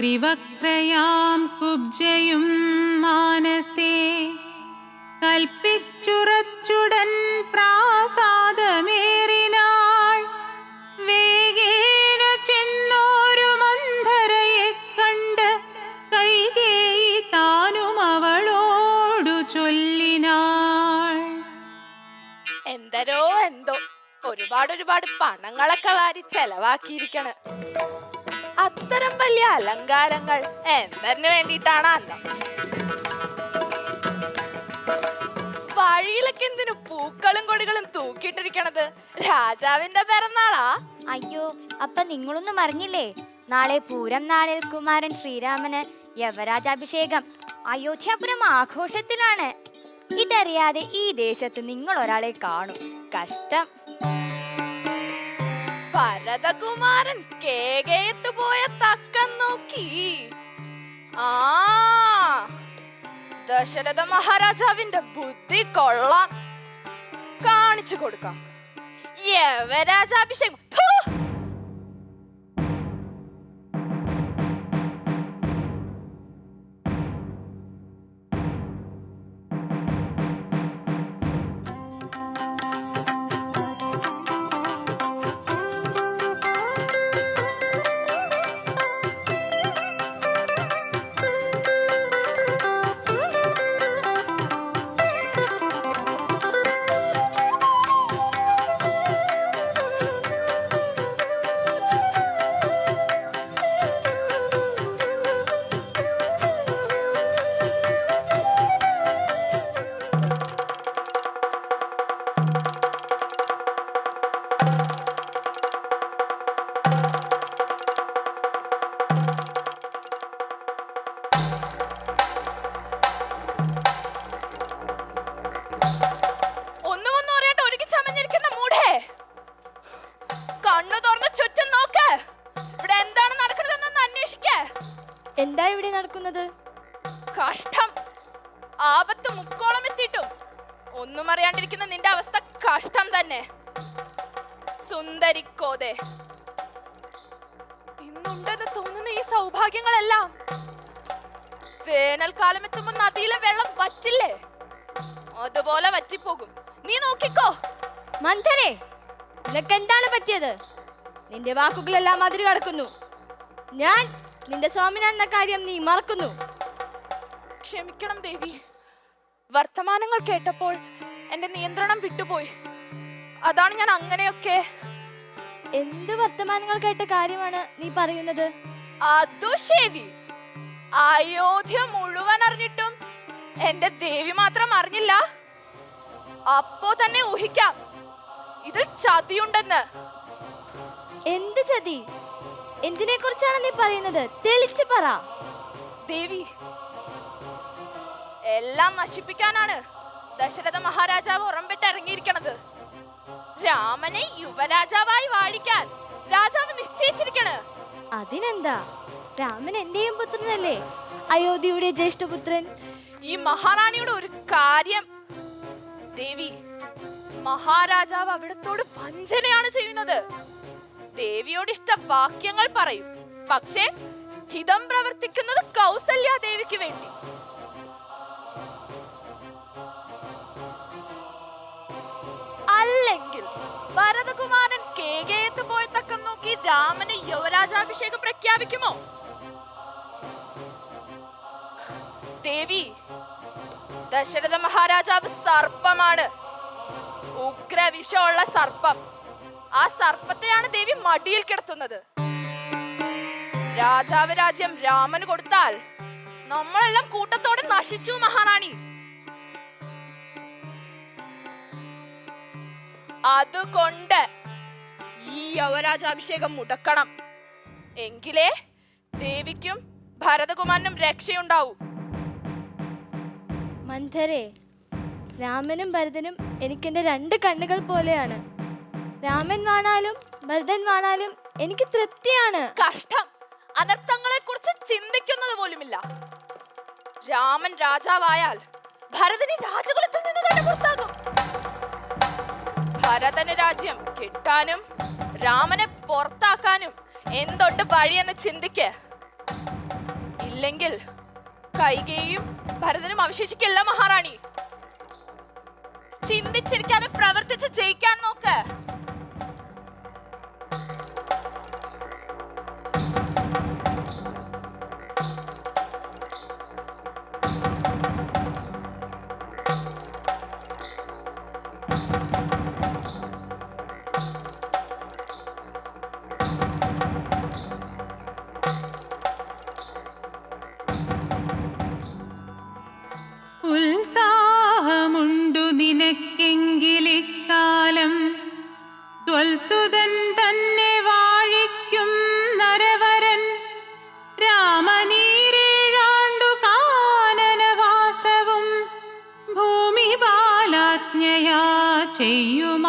ത്രിവക്രയാം കുബ്ജയും മാനസേ. കൽപ്പിച്ചുറച്ചുടൻ പ്രാസാദമേറിനാൾ. വേഗേന ചെന്നോരു മന്ധരയെ കണ്ട് കൈകേയി താനും അവളോടു ചൊല്ലിനാൾ. എന്തരോ എന്തോ. ഒരുപാട് ഒരുപാട് പണങ്ങളൊക്കെ വാരി ചെലവാക്കിയിരിക്കണ്. അത്തരം വലിയ അലങ്കാരങ്ങൾ എന്തിനു വേണ്ടിയിട്ടാണ് അന്തം വഴിയിലൊക്കെ എന്തിനു പൂക്കളും കൊടികളും തൂക്കിയിട്ടിരിക്കണത്? രാജാവിന്റെ പിറന്നാളാ? അയ്യോ അപ്പൊ നിങ്ങളൊന്നും അറിഞ്ഞില്ലേ? നാളെ പൂരം നാളിൽ കുമാരൻ ശ്രീരാമന് യവരാജാഭിഷേകം അയോധ്യാപുരം ആഘോഷത്തിലാണ്. ഇതറിയാതെ ഈ ദേശത്ത് നിങ്ങൾ ഒരാളെ കാണും. കഷ്ടം. ഭരതകുമാരൻ കേകയത്ത് പോയ തക്കം നോക്കി. ആ ദശരഥ മഹാരാജാവിന്റെ ബുദ്ധി കൊള്ളാം. കാണിച്ചു കൊടുക്കാം. യവരാജാഭിഷേകം എന്താ ഇവിടെ നടക്കുന്നത്? കഷ്ടം. ആപത്ത് മുക്കോളം എത്തിയിട്ടും. ഒന്നും അറിയാണ്ടിരിക്കുന്ന നിന്റെ അവസ്ഥ കഷ്ടം തന്നെ. സുന്ദരിക്കോതെ. ഇന്നുണ്ടെന്ന് തോന്നുന്ന ഈ സൗഭാഗ്യങ്ങളെല്ലാം. വേനൽക്കാലം എത്തുമ്പോ നദിയിലെ വെള്ളം വച്ചില്ലേ അതുപോലെ വറ്റിപ്പോകും. നീ നോക്കിക്കോ. മന്ധരെ നിനക്ക് എന്താണ് പറ്റിയത്? നിന്റെ വാക്കുകളെല്ലാം അതിര് കടക്കുന്നു. ഞാൻ നിന്റെ സ്വാമിനാണെന്ന കാര്യം നീ മറക്കുന്നു. ക്ഷമിക്കണം ദേവി. വർത്തമാനങ്ങൾ കേട്ടപ്പോൾ എന്റെ നിയന്ത്രണം വിട്ടുപോയി. അതാണ് ഞാൻ അങ്ങനെയൊക്കെ. എന്ത് വർത്തമാനങ്ങൾ കേട്ട കാര്യമാണ് നീ പറയുന്നത്? അതു ശരി. അയോധ്യ മുഴുവൻ അറിഞ്ഞിട്ടും എന്റെ ദേവി മാത്രം അറിഞ്ഞില്ല. അപ്പോ തന്നെ ഊഹിക്കാം. ഇതിൽ ചതിയുണ്ടെന്ന്. എന്ത് ചതി? എന്തിനെ കുറിച്ചാണ് നീ പറയുന്നത്? തെളിച്ചു പറ. ദേവി എല്ലാം നശിപ്പിക്കാനാണ് ദശരഥ മഹാരാജാവ് ഉറമ്പിട്ട് ഇറങ്ങിയിരിക്കണത്. രാമനെ യുവരാജാവായി വാഴിക്കാൻ രാജാവ് നിശ്ചയിച്ചിരിക്കണ്. അതിനെന്താ? രാമൻ എന്റെയും പുത്രനല്ലേ? അയോധ്യയുടെ ജ്യേഷ്ഠപുത്രൻ. ഈ മഹാറാണിയുടെ ഒരു കാര്യം. ദേവി മഹാരാജാവ് അവിടത്തോട് വഞ്ചനയാണ് ചെയ്യുന്നത്. ദേവിയോട് ഇഷ്ട വാക്യങ്ങൾ പറയും. പക്ഷേ ഹിതം പ്രവർത്തിക്കുന്നത് കൗസല്യ ദേവിക്ക് വേണ്ടി. അല്ലെങ്കിൽ ഭരതകുമാരൻ കേകയത്ത് പോയ തക്കം നോക്കി രാമന് യുവരാജാഭിഷേകം പ്രഖ്യാപിക്കുമോ? ദേവി ദശരഥ മഹാരാജാവ് സർപ്പമാണ്. ഉഗ്രവിഷമുള്ള സർപ്പം. ആ സർപ്പത്തെയാണ് ദേവി മടിയിൽ കിടത്തുന്നത്. രാജാവ് രാജ്യം രാമന് കൊടുത്താൽ നമ്മളെല്ലാം കൂട്ടത്തോടെ നശിച്ചു മഹാറാണി. അതുകൊണ്ട് ഈ യവരാജാഭിഷേകം മുടക്കണം. എങ്കിലേ ദേവിക്കും ഭരതകുമാരനും രക്ഷയുണ്ടാവൂ. മന്ധരേ രാമനും ഭരതനും എനിക്കെന്റെ രണ്ട് കണ്ണുകൾ പോലെയാണ്. രാമൻ വാണാലും ഭരതൻ വാണാലും എനിക്ക് തൃപ്തിയാണ്. കഷ്ടം. അനർത്ഥങ്ങളെ കുറിച്ച് ചിന്തിക്കുന്നത് പോലുമില്ല. രാമൻ രാജാവായാൽ ഭരതന് രാജകുലത്തിൽ നിന്ന് തന്നെ പുറത്താകും ഭരതന് രാജ്യം കിട്ടാനും രാമനെ പുറത്താക്കാനും എന്തുണ്ട് വഴിയെന്ന് ചിന്തിക്ക്. ഇല്ലെങ്കിൽ കൈകയും ഭരതനും അവശേഷിക്കില്ല മഹാറാണി. ചിന്തിച്ചിരിക്കാതെ പ്രവർത്തിച്ച് ജയിക്കാൻ നോക്ക്. ചെയ്യുമാറാക്കണം.